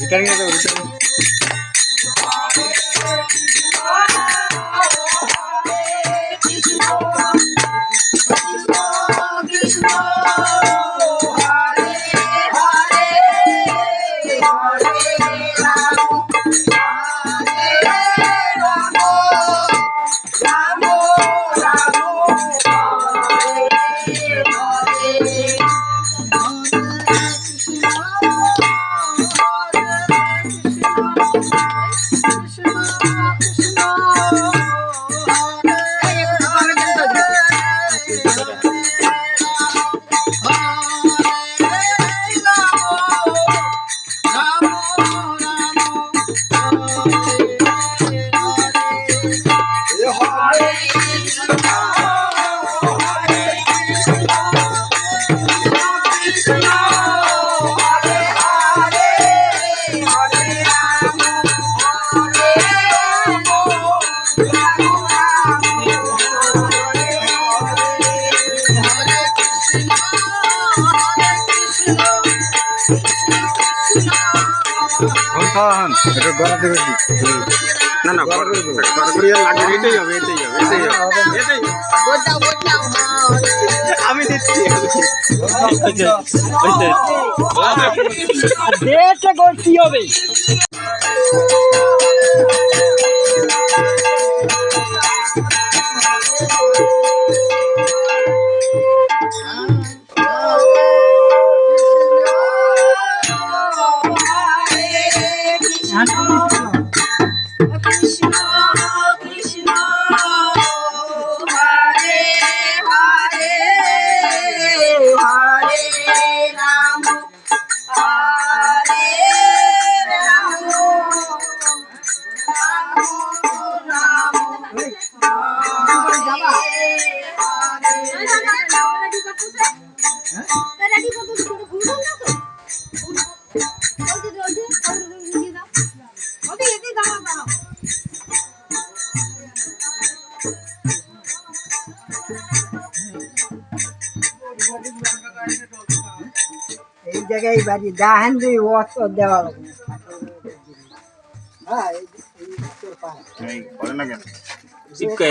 Return तो return দেবো returning হন। এটা গড়া দেবে। না না বড় বড় করে লাগে এটাই হবে এটাই হবে এটাই হবে। এটাই আমি দিচ্ছি। ডেটে করতে হবে? রেডি করতে শুরু করুন না তো বলতে বলতে এই জায়গায় বাড়ি দাহেন দিয়ে অত দেওয়া লাগবে হ্যাঁ এই করে না কেন?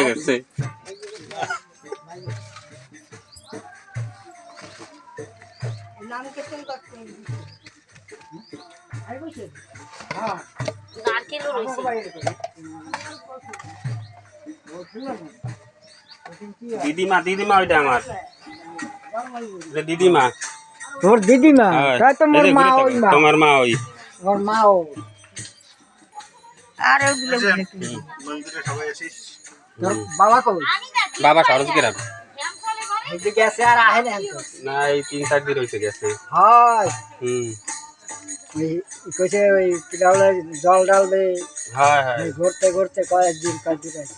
গেছে। নাম হ্যাঁ। নারকেলও রয়েছে। দিদিমা দিদিমা ওইটা আমার। দিদিমা। তোর দিদিমা? হ্যাঁ, তাই তো মোর মা ওই মা। তোমার মা ওই। ওর মা ও। আর ওগুলো মন্দিরে সবাই আসিস? তোর বাবা কই বাবা সরজ গ্রাম এদিকে আছে আর আহে না না এই তিন চার দিন হয়েছে গেছে। হয়। হুম। কইছে ওই পিলাউলে জল ডালবে হ্যাঁ হ্যাঁ। ঘুরতে ঘুরতে কয়েকদিন কাটি কাটি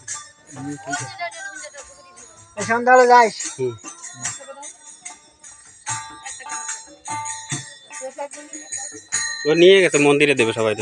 এই সন্ধ্যালে যাইস? ও নিয়ে গেছে মন্দিরে দেবে সবাই